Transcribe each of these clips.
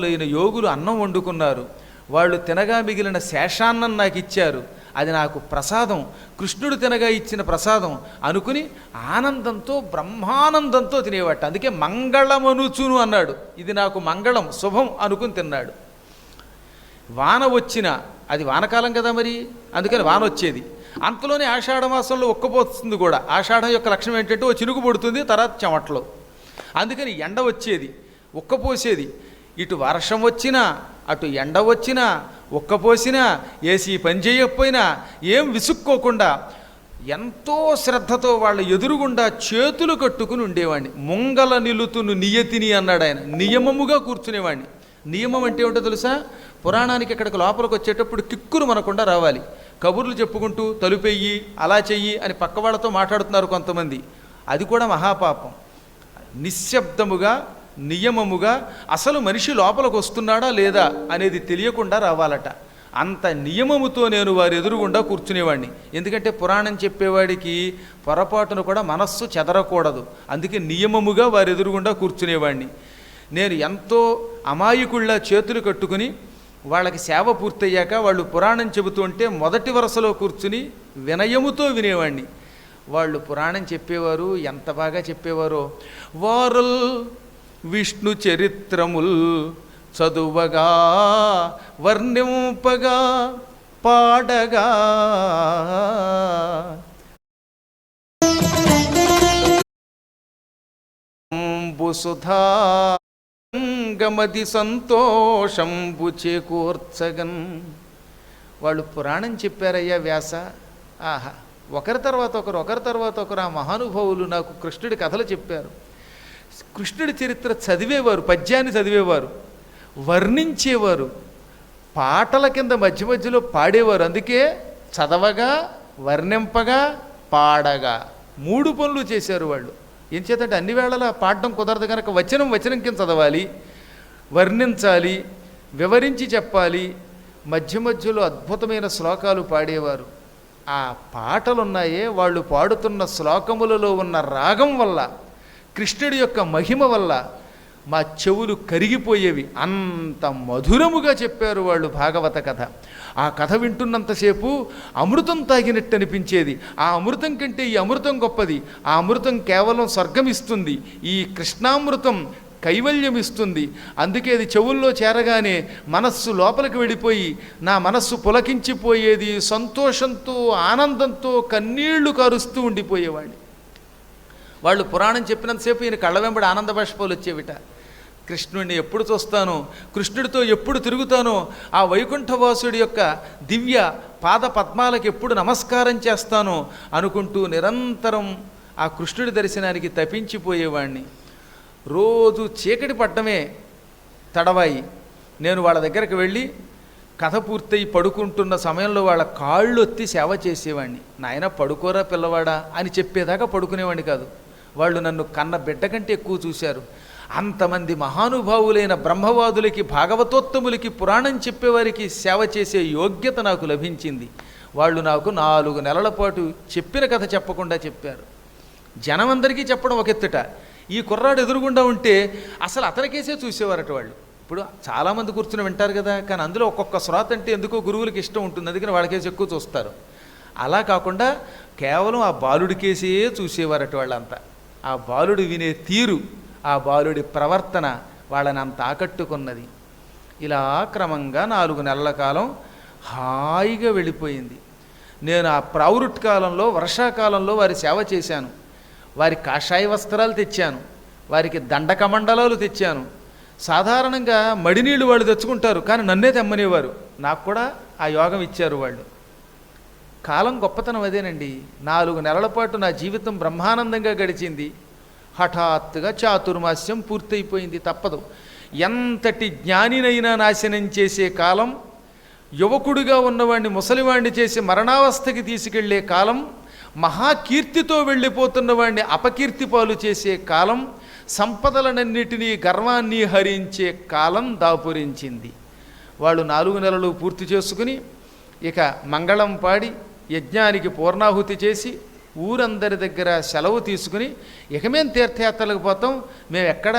లైన యోగులు అన్నం వండుకున్నారు. వాళ్ళు తినగా మిగిలిన శేషాన్నం నాకు ఇచ్చారు. అది నాకు ప్రసాదం. కృష్ణుడు తినగా ఇచ్చిన ప్రసాదం అనుకుని ఆనందంతో బ్రహ్మానందంతో తినేవాట. అందుకే మంగళమనుచును అన్నాడు. ఇది నాకు మంగళం శుభం అనుకుని తిన్నాడు. వాన వచ్చిన అది వానకాలం కదా మరి? అందుకని వాన వచ్చేది. అంతలోనే ఆషాఢ మాసంలో ఒక్కపోతుంది కూడా. ఆషాఢం యొక్క లక్షణం ఏంటంటే ఓ చినుకు పడుతుంది తర్వాత చెమటలో. అందుకని ఎండ వచ్చేది ఉక్కపోసేది. ఇటు వర్షం వచ్చినా అటు ఎండ వచ్చినా ఉక్కపోసినా ఏసీ పని చేయకపోయినా ఏం విసుక్కోకుండా ఎంతో శ్రద్ధతో వాళ్ళ ఎదురుగుండా చేతులు కట్టుకుని ఉండేవాడిని. ముంగల నిలుతును నియతిని అన్నాడు ఆయన. నియమముగా కూర్చునేవాడిని. నియమం అంటే ఏమిటో తెలుసా? పురాణానికి ఇక్కడికి లోపలికి వచ్చేటప్పుడు కిక్కురు మనకుండా రావాలి. కబుర్లు చెప్పుకుంటూ తలుపెయ్యి అలా చెయ్యి అని పక్కవాళ్ళతో మాట్లాడుతున్నారు కొంతమంది. అది కూడా మహాపాపం. నిశ్శబ్దముగా నియమముగా అసలు మనిషి లోపలికి వస్తున్నాడా లేదా అనేది తెలియకుండా రావాలట. అంత నియమముతో నేను వారి ఎదురుగుండా కూర్చునేవాడిని ఎందుకంటే పురాణం చెప్పేవాడికి పొరపాటును కూడా మనస్సు చెదరకూడదు. అందుకే నియమముగా వారి ఎదురుగుండా కూర్చునేవాడిని నేను ఎంతో అమాయకుళ్ళ చేతులు కట్టుకుని వాళ్ళకి సేవ పూర్తయ్యాక వాళ్ళు పురాణం చెబుతుంటే మొదటి వరుసలో కూర్చుని వినయముతో వినేవాడిని వాళ్ళు పురాణం చెప్పేవారు ఎంత బాగా చెప్పేవారో. వారుల్ విష్ణు చరిత్రముల్ చదువగా వర్ణింపగా పాడగా. సుధా గమది సంతోషంబు చేకూర్చగన్. వాళ్ళు పురాణం చెప్పారయ్యా వ్యాస. ఆహా ఒకరి తర్వాత ఒకరు ఒకరి తర్వాత ఒకరు ఆ మహానుభావులు నాకు కృష్ణుడి కథలు చెప్పారు. కృష్ణుడి చరిత్ర చదివేవారు పద్యాన్ని చదివేవారు వర్ణించేవారు పాటల కింద మధ్య మధ్యలో పాడేవారు. అందుకే చదవగా వర్ణింపగా పాడగా మూడు పనులు చేశారు వాళ్ళు. ఏం చేతంటే అన్ని వేళలా పాడడం కుదరదు కనుక వచనం వచనం కింద చదవాలి వర్ణించాలి వివరించి చెప్పాలి మధ్య మధ్యలో అద్భుతమైన శ్లోకాలు పాడేవారు. ఆ పాటలున్నాయే వాళ్ళు పాడుతున్న శ్లోకములలో ఉన్న రాగం వల్ల. కృష్ణుడి యొక్క మహిమ వల్ల మా చెవులు కరిగిపోయేవి. అంత మధురముగా చెప్పారు వాళ్ళు భాగవత కథ. ఆ కథ వింటున్నంతసేపు అమృతం తాగినట్టు అనిపించేది ఆ అమృతం కంటే ఈ అమృతం గొప్పది. ఆ అమృతం కేవలం స్వర్గం ఇస్తుంది ఈ కృష్ణామృతం కైవల్యం ఇస్తుంది అందుకే అది చెవుల్లో చేరగానే మనస్సు లోపలికి వెళ్ళిపోయి నా మనస్సు పులకించిపోయేది. సంతోషంతో ఆనందంతో కన్నీళ్ళు కారుస్తూ ఉండిపోయేవాడిని. వాళ్ళు పురాణం చెప్పినంతసేపు ఈయన కళ్ళ వెంబడి ఆనంద బాష్పాలు వచ్చేవిట. కృష్ణుడిని ఎప్పుడు చూస్తాను? కృష్ణుడితో ఎప్పుడు తిరుగుతానో? ఆ వైకుంఠవాసుడి యొక్క దివ్య పాద పద్మాలకు ఎప్పుడు నమస్కారం చేస్తానో? అనుకుంటూ నిరంతరం ఆ కృష్ణుడి దర్శనానికి తపించిపోయేవాణ్ణి. రోజు చీకటి పడ్డమే తడవాయి. నేను వాళ్ళ దగ్గరికి వెళ్ళి కథ పూర్తయి పడుకుంటున్న సమయంలో వాళ్ళ కాళ్ళు ఒత్తి సేవ చేసేవాడిని నాయన పడుకోరా పిల్లవాడా? అని చెప్పేదాకా పడుకునేవాడిని కాదు. వాళ్ళు నన్ను కన్న బిడ్డ కంటే ఎక్కువ చూశారు. అంతమంది మహానుభావులైన బ్రహ్మవాదులకి భాగవతోత్తములకి పురాణం చెప్పేవారికి సేవ చేసే యోగ్యత నాకు లభించింది. వాళ్ళు నాకు నాలుగు నెలల పాటు చెప్పిన కథ చెప్పకుండా చెప్పారు. జనమందరికీ చెప్పడం ఒక ఎత్తుట. ఈ కుర్రాడు ఎదురుగుండా ఉంటే అసలు అతనికేసే చూసేవారట వాళ్ళు. ఇప్పుడు చాలామంది కూర్చుని వింటారు కదా కానీ అందులో ఒక్కొక్క శ్రోత అంటే ఎందుకో గురువులకి ఇష్టం ఉంటుంది. అందుకని వాళ్ళకేసి ఎక్కువ చూస్తారు. అలా కాకుండా కేవలం ఆ బాలుడికేసే చూసేవారట వాళ్ళంతా. ఆ బాలుడు వినే తీరు ఆ బాలుడి ప్రవర్తన వాళ్ళని అంత ఆకట్టుకున్నది. ఇలా క్రమంగా నాలుగు నెలల కాలం హాయిగా వెళ్ళిపోయింది. నేను ఆ ప్రౌరుట్ కాలంలో వర్షాకాలంలో వారి సేవ చేశాను. వారి కాషాయ వస్త్రాలు తెచ్చాను. వారికి దండకమండలాలు తెచ్చాను. సాధారణంగా మడినీళ్ళు వాళ్ళు తెచ్చుకుంటారు కానీ నన్నే తెమ్మనేవారు. నాకు కూడా ఆ యోగం ఇచ్చారు వాళ్ళు. కాలం గొప్పతనం అదేనండి. నాలుగు నెలల పాటు నా జీవితం బ్రహ్మానందంగా గడిచింది. హఠాత్తుగా చాతుర్మాస్యం పూర్తయిపోయింది. తప్పదు. ఎంతటి జ్ఞానినైనా నాశనం చేసే కాలం యువకుడిగా ఉన్నవాడిని ముసలివాణ్ణి చేసి మరణావస్థకి తీసుకెళ్ళే కాలం మహాకీర్తితో వెళ్ళిపోతున్న వాడిని అపకీర్తి పాలు చేసే కాలం సంపదలనన్నిటినీ గర్వాన్ని హరించే కాలం దాపురించింది. వాళ్ళు నాలుగు నెలలు పూర్తి చేసుకుని ఇక మంగళం పాడి యజ్ఞానికి పూర్ణాహుతి చేసి ఊరందరి దగ్గర సెలవు తీసుకుని ఇక మేము తీర్థయాత్రలకు పోతాం. మేము ఎక్కడ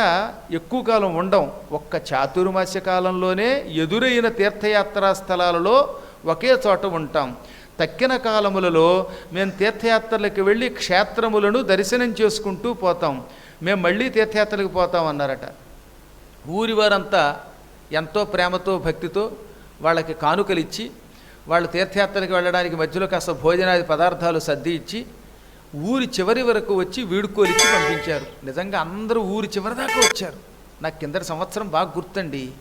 ఎక్కువ కాలం ఉండం. ఒక్క చాతుర్మాస్య కాలంలోనే ఎదురైన తీర్థయాత్రా స్థలాలలో ఒకే చోట ఉంటాం. తక్కిన కాలములలో మేము తీర్థయాత్రలకు వెళ్ళి క్షేత్రములను దర్శనం చేసుకుంటూ పోతాం. మేము మళ్ళీ తీర్థయాత్రలకు పోతాం అన్నారట. ఊరి వారంతా ఎంతో ప్రేమతో భక్తితో వాళ్ళకి కానుకలిచ్చి వాళ్ళు తీర్థయాత్రలకు వెళ్ళడానికి మధ్యలో కాస్త భోజనాది పదార్థాలు సర్ది ఇచ్చి ఊరి చివరి వరకు వచ్చి వీడుకోలిచ్చి పంపించారు. నిజంగా అందరూ ఊరి చివరి దాకా వచ్చారు. నాకు కిందటి సంవత్సరం బాగా గుర్తండి.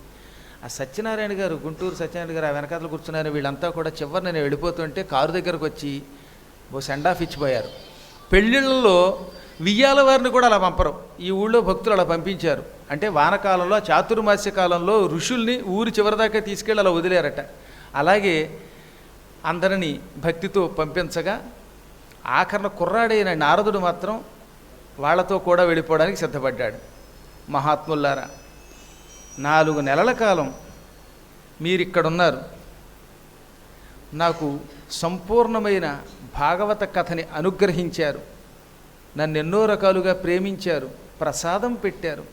ఆ సత్యనారాయణ గారు గుంటూరు సత్యనారాయణ గారు ఆ వెనకాతలు కూర్చున్నారు. వీళ్ళంతా కూడా చివరి నేను వెళ్ళిపోతుంటే కారు దగ్గరకు వచ్చి ఓ సెండ్ ఆఫ్ ఇచ్చిపోయారు. పెళ్ళిళ్ళలో వియ్యాల వారిని కూడా అలా పంపరు. ఈ ఊళ్ళో భక్తులు అలా పంపించారు. అంటే వానకాలంలో చాతుర్మాస్య కాలంలో ఋషుల్ని ఊరి చివరిదాకా తీసుకెళ్ళి అలా వదిలేరట. అలాగే అందరినీ భక్తితో పంపించగా ఆఖరణ కుర్రాడైన నారదుడు మాత్రం వాళ్ళతో కూడా వెళ్ళిపోవడానికి సిద్ధపడ్డాడు. మహాత్ముల్లారా నాలుగు నెలల కాలం మీరిక్కడున్నారు. నాకు సంపూర్ణమైన భాగవత కథని అనుగ్రహించారు. నన్ను ఎన్నో రకాలుగా ప్రేమించారు ప్రసాదం పెట్టారు.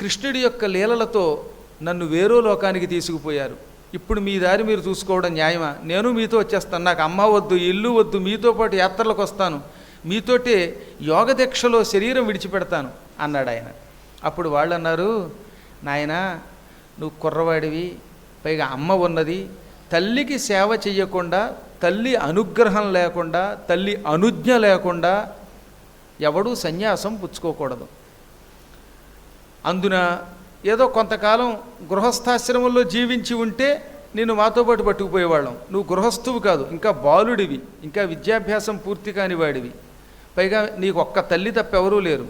కృష్ణుడి యొక్క లీలలతో నన్ను వేరో లోకానికి తీసుకుపోయారు. ఇప్పుడు మీ దారి మీరు చూసుకోవడం న్యాయమా? నేను మీతో వచ్చేస్తాను. నాకు అమ్మ వద్దు ఇల్లు వద్దు మీతో పాటు యాత్రలకు వస్తాను. మీతోటే యోగ దీక్షలో శరీరం విడిచిపెడతాను అన్నాడు ఆయన. అప్పుడు వాళ్ళు అన్నారు నాయనా నువ్వు కుర్రవాడివి పైగా అమ్మ ఉన్నది. తల్లికి సేవ చెయ్యకుండా తల్లి అనుగ్రహం లేకుండా తల్లి అనుజ్ఞ లేకుండా ఎవడూ సన్యాసం పుచ్చుకోకూడదు. అందున ఏదో కొంతకాలం గృహస్థాశ్రమంలో జీవించి ఉంటే నేను మాతో పాటు పట్టుకుపోయేవాళ్ళం. నువ్వు గృహస్థువు కాదు ఇంకా బాలుడివి ఇంకా విద్యాభ్యాసం పూర్తి కాని వాడివి. పైగా నీకు ఒక్క తల్లి తప్ప ఎవరూ లేరు.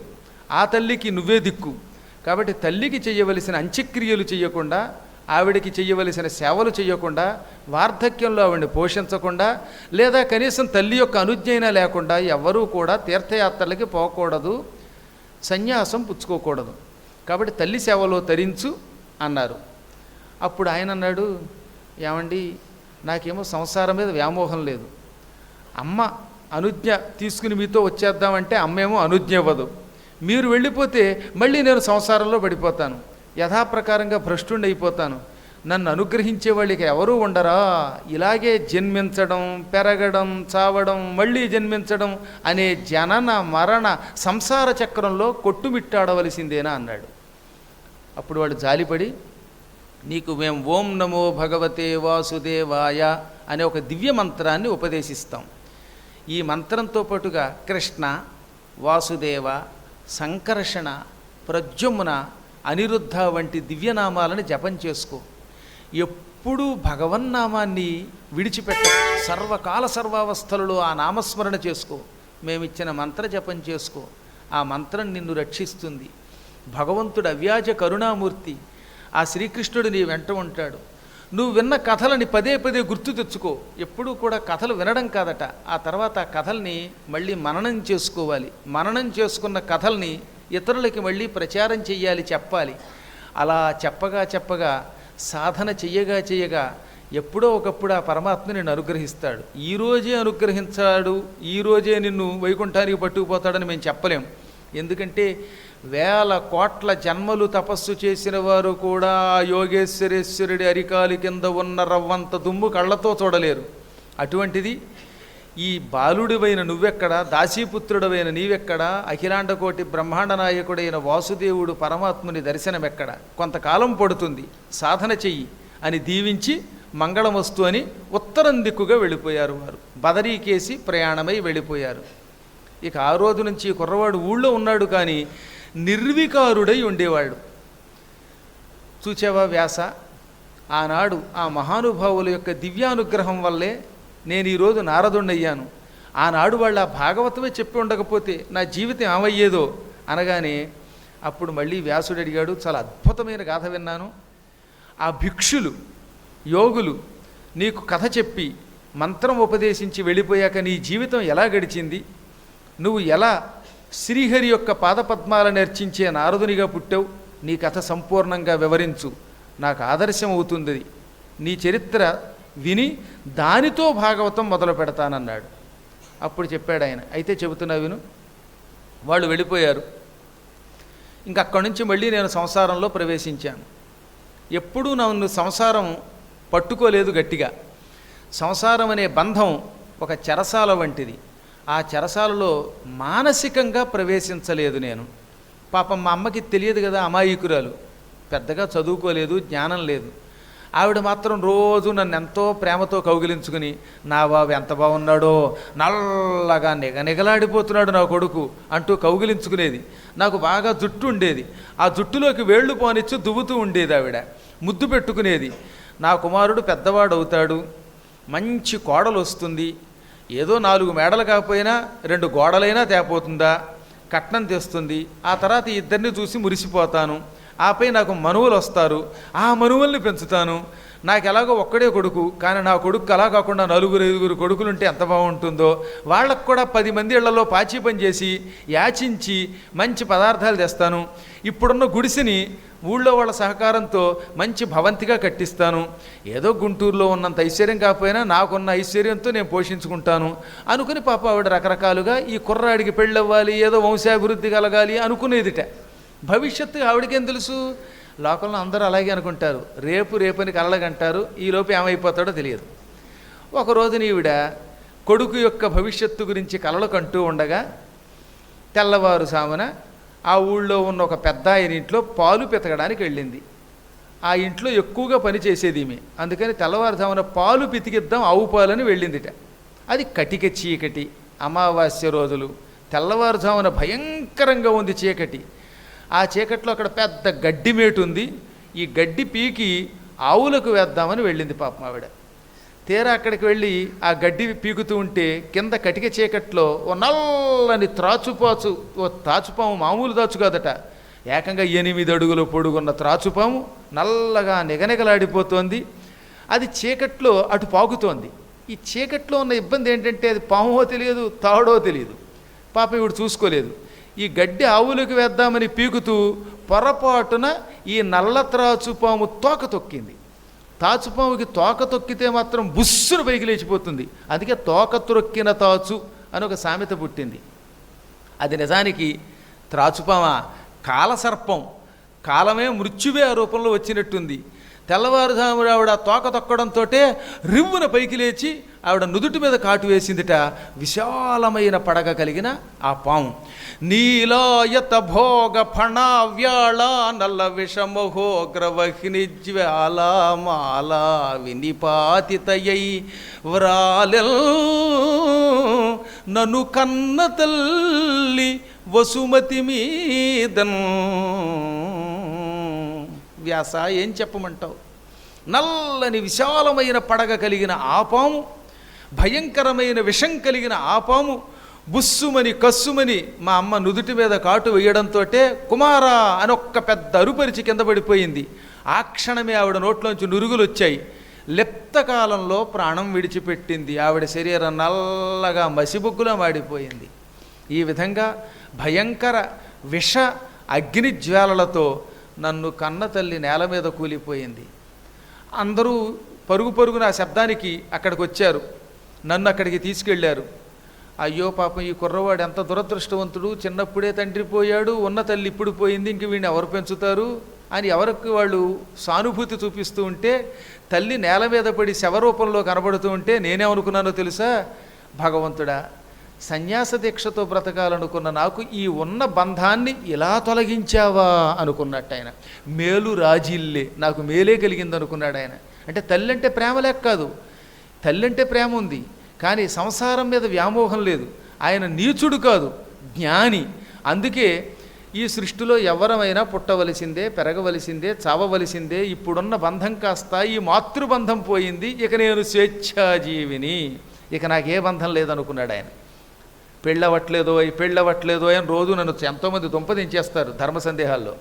ఆ తల్లికి నువ్వే దిక్కు. కాబట్టి తల్లికి చేయవలసిన అంత్యక్రియలు చేయకుండా ఆవిడకి చేయవలసిన సేవలు చేయకుండా వార్ధక్యంలో ఆవిడని పోషించకుండా లేదా కనీసం తల్లి యొక్క అనుజ్ఞైనా లేకుండా ఎవరూ కూడా తీర్థయాత్రలకి పోకూడదు సన్యాసం పుచ్చుకోకూడదు. కాబట్టి తల్లి సేవలో తరించు అన్నారు. అప్పుడు ఆయన అన్నాడు ఏమండి నాకేమో సంసారం మీద వ్యామోహం లేదు. అమ్మ అనుజ్ఞ తీసుకుని మీతో వచ్చేద్దామంటే అమ్మేమో అనుజ్ఞ ఇవ్వదు. మీరు వెళ్ళిపోతే మళ్ళీ నేను సంసారంలో పడిపోతాను. యథాప్రకారంగా భ్రష్టుండి అయిపోతాను. నన్ను అనుగ్రహించే వాళ్ళకి ఎవరూ ఉండరా? ఇలాగే జన్మించడం పెరగడం చావడం మళ్ళీ జన్మించడం అనే జనన మరణ సంసార చక్రంలో కొట్టుమిట్టాడవలసిందేనా? అన్నాడు. అప్పుడు వాడు జాలిపడి నీకు మేము ఓం నమో భగవతే వాసుదేవాయ అనే ఒక దివ్య మంత్రాన్ని ఉపదేశిస్తాం. ఈ మంత్రంతో పాటుగా కృష్ణ వాసుదేవ సంకర్షణ ప్రద్యుమ్న అనిరుద్ధ వంటి దివ్యనామాలను జపం చేసుకో. ఎప్పుడూ భగవన్నామాన్ని విడిచిపెట్ట సర్వకాల సర్వావస్థలలో ఆ నామస్మరణ చేసుకో. మేమిచ్చిన మంత్ర జపం చేసుకో. ఆ మంత్రం నిన్ను రక్షిస్తుంది. భగవంతుడు అవ్యాజ కరుణామూర్తి. ఆ శ్రీకృష్ణుడు నీ వెంట ఉంటాడు. నువ్వు విన్న కథలని పదే పదే గుర్తు తెచ్చుకో. ఎప్పుడూ కూడా కథలు వినడం కాదట. ఆ తర్వాత ఆ కథల్ని మళ్ళీ మననం చేసుకోవాలి. మననం చేసుకున్న కథల్ని ఇతరులకి మళ్ళీ ప్రచారం చెయ్యాలి చెప్పాలి. అలా చెప్పగా చెప్పగా సాధన చెయ్యగా చెయ్యగా ఎప్పుడో ఒకప్పుడు ఆ పరమాత్మ నిన్ను అనుగ్రహిస్తాడు. ఈ రోజే అనుగ్రహించాడు. ఈ రోజే నిన్ను వైకుంఠానికి పట్టుకుపోతాడని మేము చెప్పలేం. ఎందుకంటే వేల కోట్ల జన్మలు తపస్సు చేసిన వారు కూడా యోగేశ్వరేశ్వరుడి అరికాలి కింద ఉన్న రవ్వంత దుమ్ము కళ్ళతో చూడలేరు. అటువంటిది ఈ బాలుడివైన నువ్వెక్కడ దాసీపుత్రుడవైన నీవెక్కడ అఖిలాండకోటి బ్రహ్మాండ నాయకుడైన వాసుదేవుడు పరమాత్ముని దర్శనమెక్కడ? కొంతకాలం పడుతుంది సాధన చెయ్యి అని దీవించి మంగళమస్తు అని ఉత్తరం దిక్కుగా వెళ్ళిపోయారు వారు. బదరీకేసి ప్రయాణమై వెళ్ళిపోయారు. ఇక ఆ రోజు నుంచి కుర్రవాడు ఊళ్ళో ఉన్నాడు కానీ నిర్వికారుడై ఉండేవాడు. చూచావా వ్యాస? ఆనాడు ఆ మహానుభావుల యొక్క దివ్యానుగ్రహం వల్లే నేను ఈరోజు నారదుండయ్యాను ఆనాడు వాళ్ళు ఆ భాగవతమే చెప్పి ఉండకపోతే నా జీవితం ఏమయ్యేదో అనగానే అప్పుడు మళ్ళీ వ్యాసుడు అడిగాడు చాలా అద్భుతమైన గాథ విన్నాను. ఆ భిక్షులు యోగులు నీకు కథ చెప్పి మంత్రం ఉపదేశించి వెళ్ళిపోయాక నీ జీవితం ఎలా గడిచింది? నువ్వు ఎలా శ్రీహరి యొక్క పాదపద్మాలను అర్చించే నారదునిగా పుట్టావు. నీ కథ సంపూర్ణంగా వివరించు. నాకు ఆదర్శం అవుతుంది నీ చరిత్ర విని దానితో భాగవతం మొదలు పెడతానన్నాడు. అప్పుడు చెప్పాడు ఆయన అయితే చెబుతున్నా విను. వాళ్ళు వెళ్ళిపోయారు. ఇంక అక్కడి నుంచి మళ్ళీ నేను సంసారంలో ప్రవేశించాను. ఎప్పుడూ నన్ను సంసారం పట్టుకోలేదు గట్టిగా. సంసారం అనే బంధం ఒక చెరసాల వంటిది. ఆ చెరసాలలో మానసికంగా ప్రవేశించలేదు నేను. పాపం మా అమ్మకి తెలియదు కదా అమాయకురాలు. పెద్దగా చదువుకోలేదు జ్ఞానం లేదు. ఆవిడ మాత్రం రోజు నన్ను ఎంతో ప్రేమతో కౌగిలించుకుని నా బాబు ఎంత బాగున్నాడో నల్లగా నిగ నిగలాడిపోతున్నాడు నా కొడుకు అంటూ కౌగిలించుకునేది. నాకు బాగా జుట్టు ఉండేది. ఆ జుట్టులోకి వేళ్ళు పోనిచ్చి దువ్వుతూ ఉండేది ఆవిడ. ముద్దు పెట్టుకునేది. నా కుమారుడు పెద్దవాడు అవుతాడు మంచి కోడలు వస్తుంది ఏదో నాలుగు మేడలు కాకపోయినా రెండు గోడలైనా తేపోతుందా? కట్నం తెస్తుంది. ఆ తర్వాత ఇద్దరిని చూసి మురిసిపోతాను. ఆపై నాకు మనువులు వస్తారు. ఆ మనువుల్ని పెంచుతాను. నాకు ఎలాగో ఒక్కడే కొడుకు కానీ నా కొడుకు అలా కాకుండా నలుగురు ఐదుగురు కొడుకులు ఉంటే ఎంత బాగుంటుందో. వాళ్ళకు కూడా పది మంది ఇళ్ళలో పాచి పని చేసి యాచించి మంచి పదార్థాలు తెస్తాను. ఇప్పుడున్న గుడిసెని ఊళ్ళో వాళ్ళ సహకారంతో మంచి భవంతిగా కట్టిస్తాను. ఏదో గుంటూరులో ఉన్నంత ఐశ్వర్యం కాకపోయినా నాకున్న ఐశ్వర్యంతో నేను పోషించుకుంటాను. అనుకుని పాప ఆవిడ రకరకాలుగా ఈ కుర్రాడికి పెళ్ళవ్వాలి ఏదో వంశాభివృద్ధి కలగాలి అనుకునేదిట. భవిష్యత్తు ఆవిడకేం తెలుసు? లోకంలో అందరూ అలాగే అనుకుంటారు. రేపు రేపని కలలగంటారు. ఈలోపు ఏమైపోతాడో తెలియదు. ఒక రోజున ఈవిడ కొడుకు యొక్క భవిష్యత్తు గురించి కలలు కంటూ ఉండగా తెల్లవారు సామున ఆ ఊళ్ళో ఉన్న ఒక పెద్ద ఆయన ఇంట్లో పాలు పితకడానికి వెళ్ళింది. ఆ ఇంట్లో ఎక్కువగా పని చేసేది ఈమె. అందుకని తెల్లవారుజామున పాలు పితికిద్దాం ఆవు పాలని వెళ్ళిందిట. అది కటిక చీకటి అమావాస్య రోజులు. తెల్లవారుజామున భయంకరంగా ఉంది చీకటి. ఆ చీకట్లో అక్కడ పెద్ద గడ్డి మేటు ఉంది. ఈ గడ్డి పీకి ఆవులకు వేద్దామని వెళ్ళింది పాపం ఆవిడ. తీరా అక్కడికి వెళ్ళి ఆ గడ్డి పీకుతూ ఉంటే కింద కటిక చీకట్లో ఓ నల్లని త్రాచుపాచు ఓ తాచుపాము మామూలు దాచు కాదట. ఏకంగా ఎనిమిది అడుగులు పొడుగున్న త్రాచుపాము నల్లగా నిగనిగలాడిపోతోంది. అది చీకట్లో అటు పాకుతోంది. ఈ చీకట్లో ఉన్న ఇబ్బంది ఏంటంటే అది పామో తెలియదు తాడో తెలియదు. పాప ఇవిడు చూసుకోలేదు. ఈ గడ్డి ఆవులకు వేద్దామని పీకుతూ పొరపాటున ఈ నల్ల త్రాచుపాము తోక తొక్కింది. తాచుపాముకి తోక తొక్కితే మాత్రం బుస్సును పైకి లేచిపోతుంది. అందుకే తోక త్రొక్కిన తాచు అని ఒక సామెత పుట్టింది. అది నిజానికి త్రాచుపామ కాలసర్పం కాలమే మృత్యువే ఆ రూపంలో వచ్చినట్టుంది. తెల్లవారుజామున ఆవిడ తోక తొక్కడంతో రివ్వున పైకి లేచి ఆవిడ నుదుటి మీద కాటు వేసిందిట. విశాలమైన పడగ కలిగిన ఆ పాము. నీలాయత భోగ ఫణావ్యాళ నల్ల విషమహోగ్రవహిని జ్వాల మాల వినిపాతితయై. వ్రాలెల్ నను కన్న తల్లి వసుమతి మీదను వ్యాస ఏం చెప్పమంటావు? నల్లని విశాలమైన పడగ కలిగిన ఆ పాము భయంకరమైన విషం కలిగిన ఆ పాము బుస్సుమని కస్సుమని మా అమ్మ నుదుటి మీద కాటు వేయడంతో కుమారా అని ఒక్క పెద్ద అరుపరిచి కింద పడిపోయింది. ఆ క్షణమే ఆవిడ నోట్లోంచి నురుగులు వచ్చాయి లెప్తకాలంలో ప్రాణం విడిచిపెట్టింది. ఆవిడ శరీరం నల్లగా మసిబొగ్గులా మాడిపోయింది. ఈ విధంగా భయంకర విష అగ్ని జ్వాలలతో నన్ను కన్న తల్లి నేల మీద కూలిపోయింది. అందరూ పరుగు పరుగున నా శబ్దానికి అక్కడికి వచ్చారు. నన్ను అక్కడికి తీసుకెళ్ళారు. అయ్యో పాపం ఈ కుర్రవాడు ఎంత దురదృష్టవంతుడు. చిన్నప్పుడే తండ్రి పోయాడు. ఉన్న తల్లి ఇప్పుడు పోయింది. ఇంక వీడిని ఎవరు పెంచుతారు? అని ఎవరికి వాళ్ళు సానుభూతి చూపిస్తూ ఉంటే తల్లి నేల మీద పడి శవరూపంలో కనబడుతూ ఉంటే నేనేమనుకున్నానో తెలుసా? భగవంతుడా సన్యాస దీక్షతో బ్రతకాలనుకున్న నాకు ఈ ఉన్న బంధాన్ని ఇలా తొలగించావా అనుకున్నట్టు ఆయన. మేలు రాజిల్లే నాకు మేలే కలిగింది అనుకున్నాడు ఆయన. అంటే తల్లి అంటే ప్రేమ లేక కాదు. తల్లి అంటే ప్రేమ ఉంది కానీ సంసారం మీద వ్యామోహం లేదు. ఆయన నీచుడు కాదు జ్ఞాని. అందుకే ఈ సృష్టిలో ఎవరమైనా పుట్టవలసిందే పెరగవలసిందే చావవలసిందే ఇప్పుడున్న బంధం కాస్త ఈ మాతృబంధం పోయింది ఇక నేను స్వేచ్ఛాజీవిని. ఇక నాకే బంధం లేదనుకున్నాడు ఆయన. పెళ్ళవట్లేదో ఈ పెళ్ళవట్లేదో అని రోజు నన్ను ఎంతోమంది దుంపదించేస్తారు ధర్మ సందేహాల్లో.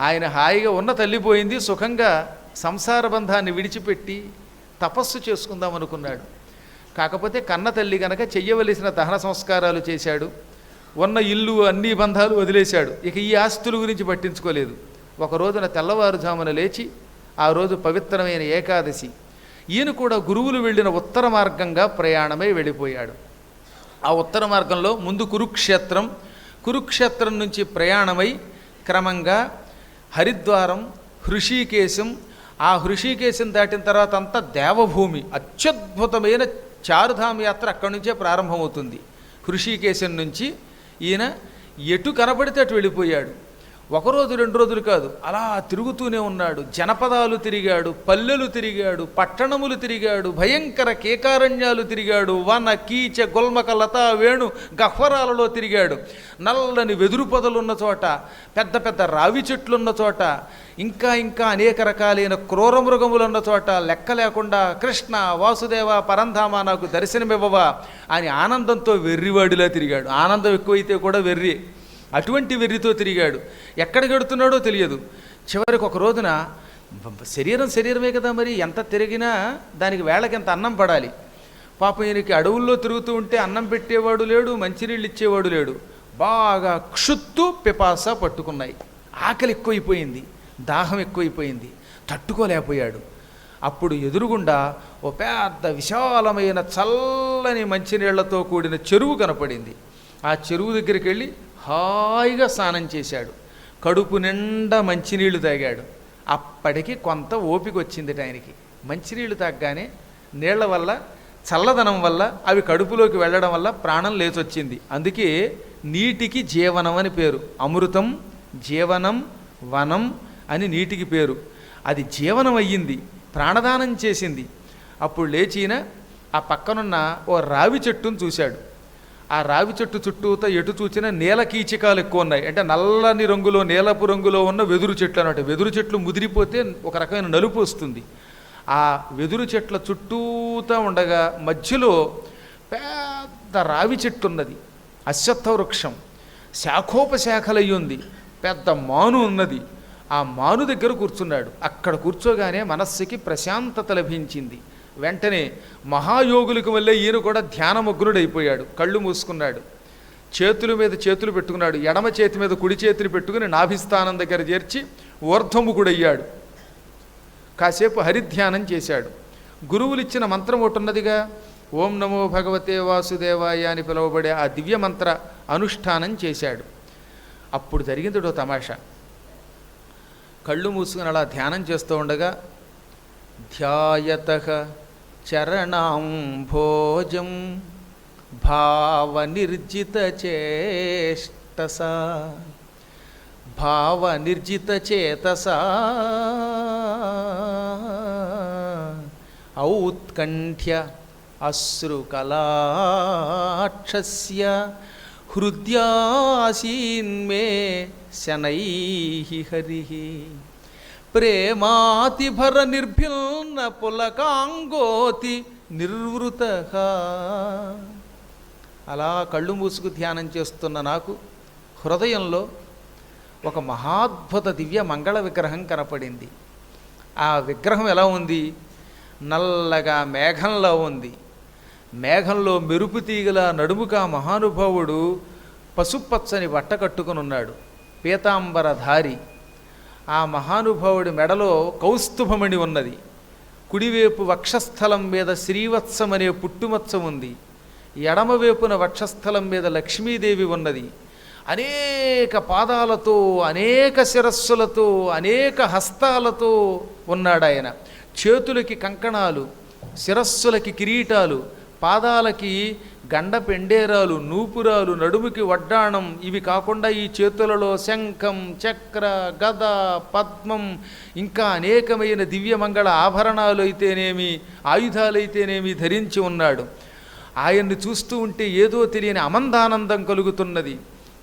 ఆయన హాయిగా ఉన్న తల్లిపోయింది సుఖంగా సంసార బంధాన్ని విడిచిపెట్టి తపస్సు చేసుకుందాం అనుకున్నాడు. కాకపోతే కన్న తల్లి గనక చెయ్యవలసిన దహన సంస్కారాలు చేశాడు ఉన్న ఇల్లు అన్ని బంధాలు వదిలేశాడు. ఇక ఈ ఆస్తుల గురించి పట్టించుకోలేదు. ఒక రోజున తెల్లవారుజామున లేచి ఆ రోజు పవిత్రమైన ఏకాదశి. ఈయన కూడా గురువులు వెళ్ళిన ఉత్తర మార్గంగా ప్రయాణమై వెళ్ళిపోయాడు. ఆ ఉత్తర మార్గంలో ముందు కురుక్షేత్రం కురుక్షేత్రం నుంచి ప్రయాణమై క్రమంగా హరిద్వారం హృషికేశం. ఆ హృషికేశం దాటిన తర్వాత అంతా దేవభూమి అత్యద్భుతమైన చారుధామ యాత్ర అక్కడి నుంచే ప్రారంభమవుతుంది. హృషికేశం నుంచి ఈయన ఎటు కనబడితే అటు వెళ్ళిపోయాడు. ఒకరోజు రెండు రోజులు కాదు. అలా తిరుగుతూనే ఉన్నాడు. జనపదాలు తిరిగాడు పల్లెలు తిరిగాడు పట్టణములు తిరిగాడు భయంకర కేకారణ్యాలు తిరిగాడు వన కీచ గొల్మక లతా వేణు గహ్వరాలలో తిరిగాడు. నల్లని వెదురు పొదలున్న చోట పెద్ద పెద్ద రావి చెట్లున్న చోట ఇంకా ఇంకా అనేక రకాలైన క్రూర మృగములున్న చోట లెక్క లేకుండా కృష్ణ వాసుదేవ పరంధామ నాకు దర్శనమివ్వవా అని ఆనందంతో వెర్రివాడిలా తిరిగాడు. ఆనందం ఎక్కువైతే కూడా వెర్రి. అటువంటి వెర్రితో తిరిగాడు. ఎక్కడ గడుతున్నాడో తెలియదు. చివరికి ఒక రోజున శరీరం శరీరమే కదా మరి ఎంత తిరిగినా దానికి వేళకి ఎంత అన్నం పడాలి. పాపం ఈయనకి అడవుల్లో తిరుగుతూ ఉంటే అన్నం పెట్టేవాడు లేడు మంచినీళ్ళు ఇచ్చేవాడు లేడు. బాగా క్షుత్తు పిపాస పట్టుకున్నాయి. ఆకలి ఎక్కువైపోయింది దాహం ఎక్కువైపోయింది తట్టుకోలేకపోయాడు. అప్పుడు ఎదురుగుండా ఓ పెద్ద విశాలమైన చల్లని మంచినీళ్ళతో కూడిన చెరువు కనపడింది. ఆ చెరువు దగ్గరికి వెళ్ళి హాయిగా స్నానం చేశాడు. కడుపు నిండా మంచినీళ్ళు తాగాడు. అప్పటికి కొంత ఓపిక వచ్చింది ఆయనకి. మంచినీళ్ళు తాగగానే నీళ్ళ వల్ల చల్లదనం వల్ల అవి కడుపులోకి వెళ్ళడం వల్ల ప్రాణం లేచొచ్చింది. అందుకే నీటికి జీవనం అని పేరు. అమృతం జీవనం వనం అని నీటికి పేరు. అది జీవనం అయ్యింది ప్రాణదానం చేసింది. అప్పుడు లేచిన ఆ పక్కనున్న ఓ రావి చెట్టును చూశాడు. ఆ రావి చెట్టు చుట్టూతో ఎటు చూసినా నీల కీచకాలు ఎక్కువ ఉన్నాయి అంటే నల్లని రంగులో నీలపు రంగులో ఉన్న వెదురు చెట్లు అన్నమాట. వెదురు చెట్లు ముదిరిపోతే ఒక రకమైన నలుపు వస్తుంది. ఆ వెదురు చెట్ల చుట్టూతా ఉండగా మధ్యలో పెద్ద రావి చెట్టు ఉన్నది. అశ్వత్థ వృక్షం. శాఖోపశాఖలయ్యి ఉంది. పెద్ద మాను ఉన్నది. ఆ మాను దగ్గర కూర్చున్నాడు. అక్కడ కూర్చోగానే మనస్సుకి ప్రశాంతత లభించింది. వెంటనే మహాయోగులకు వల్లే ఈయన కూడా ధ్యానమగ్నుడైపోయాడు కళ్ళు మూసుకున్నాడు. చేతుల మీద చేతులు పెట్టుకున్నాడు ఎడమ చేతి మీద కుడి చేతులు పెట్టుకుని నాభిస్థానం దగ్గర చేర్చి ఊర్ధముఖుడయ్యాడు కాసేపు హరిధ్యానం చేశాడు. గురువులు ఇచ్చిన మంత్రం ఒకటి ఉన్నదిగా ఓం నమో భగవతే వాసుదేవాయ అని పిలువబడే ఆ దివ్య మంత్ర అనుష్ఠానం చేశాడు. అప్పుడు జరిగింది ఓ తమాషా. కళ్ళు మూసుకుని అలా ధ్యానం చేస్తూ ఉండగా ధ్యాయత चरणाम्भोजं भावनिर्जितचेष्टसा। भावनिर्जितचेतसा। औत्कण्ठ्य अश्रुकलाक्ष हृद्यासीन्मे शनैः हरिः। ప్రేమాతిభర నిర్భిన్న పులకాంగోతి నిర్వృత. అలా కళ్ళు మూసుకు ధ్యానం చేస్తున్న నాకు హృదయంలో ఒక మహాద్భుత దివ్య మంగళ విగ్రహం కనపడింది. ఆ విగ్రహం ఎలా ఉంది? నల్లగా మేఘంలో ఉంది. మేఘంలో మెరుపు తీగల నడుముగా మహానుభావుడు పసుపచ్చని బట్ట కట్టుకునున్నాడు. పీతాంబరధారి ఆ మహానుభావుడి మెడలో కౌస్తుభమణి ఉన్నది. కుడివైపు వక్షస్థలం మీద శ్రీవత్సం అనే పుట్టుమత్సం ఉంది. ఎడమవైపున వక్షస్థలం మీద లక్ష్మీదేవి ఉన్నది. అనేక పాదాలతో అనేక శిరస్సులతో అనేక హస్తాలతో ఉన్నాడు ఆయన చేతులకి కంకణాలు శిరస్సులకి కిరీటాలు పాదాలకి గండ పెండేరాలు నూపురాలు నడుముకి వడ్డాణం ఇవి కాకుండా ఈ చేతులలో శంఖం చక్ర గద పద్మం ఇంకా అనేకమైన దివ్యమంగళ ఆభరణాలు అయితేనేమి ఆయుధాలైతేనేమి ధరించి ఉన్నాడు. ఆయన్ని చూస్తూ ఉంటే ఏదో తెలియని అమందానందం కలుగుతున్నది.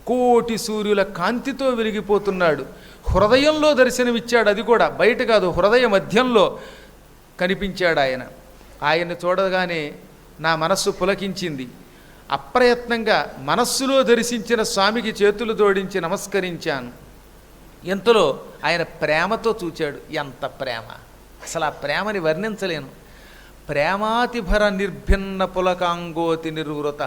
కోటి సూర్యుల కాంతితో వెలిగిపోతున్నాడు. హృదయంలో దర్శనమిచ్చాడు అది కూడా. బయట కాదు హృదయ మధ్యంలో కనిపించాడు ఆయన ఆయన్ని చూడగానే నా మనస్సు పులకించింది. అప్రయత్నంగా మనస్సులో దర్శించిన స్వామికి చేతులు జోడించి నమస్కరించాను. ఇంతలో ఆయన ప్రేమతో చూచాడు. ఎంత ప్రేమ? అసలు ఆ ప్రేమని వర్ణించలేను. ప్రేమాతిభర నిర్భిన్న పులకాంగోతి నిర్వృత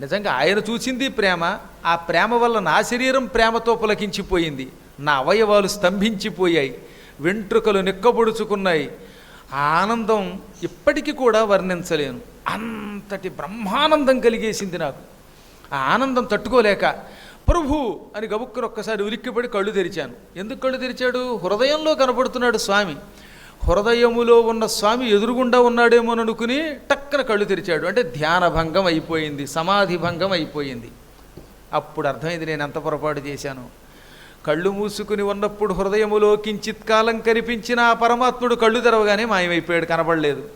నిజంగా ఆయన చూసింది ప్రేమ ఆ ప్రేమ వల్ల నా శరీరం ప్రేమతో పులకించిపోయింది. నా అవయవాలు స్తంభించిపోయాయి. వెంట్రుకలు నిక్కబొడుచుకున్నాయి. ఆనందం ఇప్పటికీ కూడా వర్ణించలేను. అంతటి బ్రహ్మానందం కలిగేసింది నాకు. ఆ ఆనందం తట్టుకోలేక ప్రభు అని గబుక్కుని ఒక్కసారి ఉలిక్కిపడి కళ్ళు తెరిచాను. ఎందుకు కళ్ళు తెరిచాడు? హృదయంలో కనపడుతున్నాడు స్వామి. హృదయములో ఉన్న స్వామి ఎదురుగుండా ఉన్నాడేమో అని అనుకుని టక్కన కళ్ళు తెరిచాడు. అంటే ధ్యాన భంగం అయిపోయింది సమాధి భంగం అయిపోయింది. అప్పుడు అర్థమైంది నేను ఎంత పొరపాటు చేశాను. కళ్ళు మూసుకుని ఉన్నప్పుడు హృదయములో కించిత్ కాలం కనిపించిన ఆ పరమాత్ముడు కళ్ళు తెరవగానే మాయమైపోయాడు కనబడలేదు.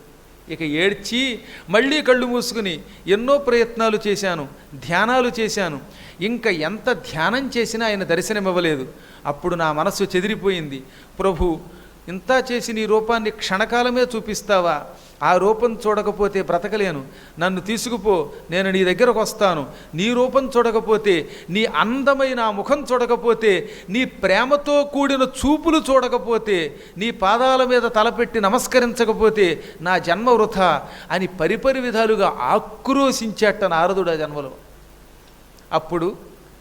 ఇక ఏడ్చి మళ్ళీ కళ్ళు మూసుకుని ఎన్నో ప్రయత్నాలు చేశాను ధ్యానాలు చేశాను. ఇంకా ఎంత ధ్యానం చేసినా ఆయన దర్శనమివ్వలేదు. అప్పుడు నా మనస్సు చెదిరిపోయింది. ప్రభు ఇంత చేసి నీ రూపాన్ని క్షణకాలమే చూపిస్తావా? ఆ రూపం చూడకపోతే బ్రతకలేను. నన్ను తీసుకుపో నేను నీ దగ్గరకు వస్తాను. నీ రూపం చూడకపోతే నీ అందమైన ఆ ముఖం చూడకపోతే నీ ప్రేమతో కూడిన చూపులు చూడకపోతే నీ పాదాల మీద తలపెట్టి నమస్కరించకపోతే నా జన్మ వృథా అని పరిపరి విధాలుగా ఆక్రోశించేట నారదుడు ఆ జన్మలో. అప్పుడు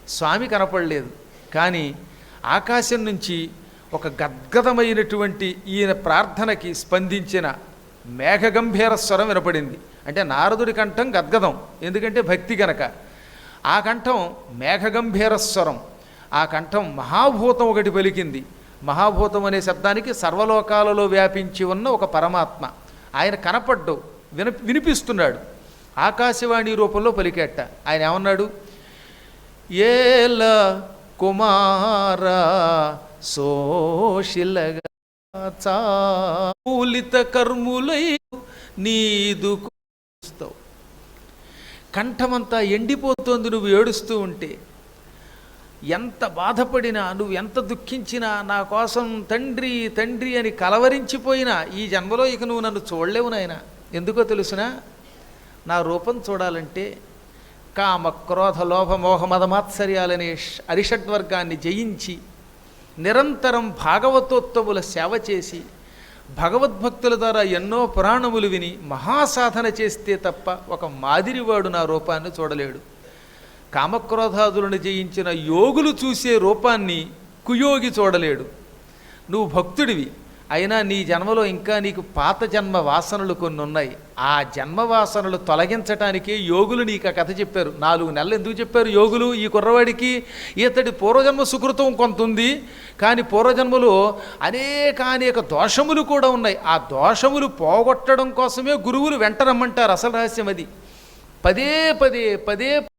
స్వామి కనపడలేదు. కానీ ఆకాశం నుంచి ఒక గద్గదమైనటువంటి ఈయన ప్రార్థనకి స్పందించిన మేఘగంభీర స్వరం వినపడింది. అంటే నారదుడి కంఠం గద్గదం ఎందుకంటే భక్తి గనక. ఆ కంఠం మేఘగంభీర స్వరం ఆ కంఠం మహాభూతం ఒకటి పలికింది. మహాభూతం అనే శబ్దానికి సర్వలోకాలలో వ్యాపించి ఉన్న ఒక పరమాత్మ. ఆయన కనపడ్డు విన వినిపిస్తున్నాడు. ఆకాశవాణి రూపంలో పలికేట. ఆయన ఏమన్నాడు? ఏల కుమారా సోషిలగా చాలిత కర్ములై నీదు కురుస్తావు. కంఠమంతా ఎండిపోతోంది నువ్వు ఏడుస్తూ ఉంటే. ఎంత బాధపడినా నువ్వు ఎంత దుఃఖించినా నా కోసం తండ్రి తండ్రి అని కలవరించిపోయినా ఈ జన్మలో ఇక నువ్వు నన్ను చూడలేవు నాయన. ఎందుకో తెలుసునా? నా రూపం చూడాలంటే కామ క్రోధ లోభ మోహ మదమాత్సర్యాలనే అరిషడ్వర్గాన్ని జయించి నిరంతరం భాగవతోత్తముల సేవ చేసి భగవద్భక్తుల ద్వారా ఎన్నో పురాణములు విని మహాసాధన చేస్తే తప్ప ఒక మాదిరివాడు నా రూపాన్ని చూడలేడు. కామక్రోధాదులను జయించిన యోగులు చూసే రూపాన్ని కుయోగి చూడలేడు. నువ్వు భక్తుడివి అయినా నీ జన్మలో ఇంకా నీకు పాత జన్మ వాసనలు కొన్ని ఉన్నాయి. ఆ జన్మ వాసనలు తొలగించటానికే యోగులు నీకు ఆ కథ చెప్పారు. నాలుగు నెలలు ఎందుకు చెప్పారు యోగులు? ఈ కుర్రవాడికి ఇతడి పూర్వజన్మ సుకృతం కొంత ఉంది కానీ పూర్వజన్మలో అనేక అనేక దోషములు కూడా ఉన్నాయి. ఆ దోషములు పోగొట్టడం కోసమే గురువులు వెంట రమ్మంటారు. అసలు రహస్యం అది. పదే పదే పదే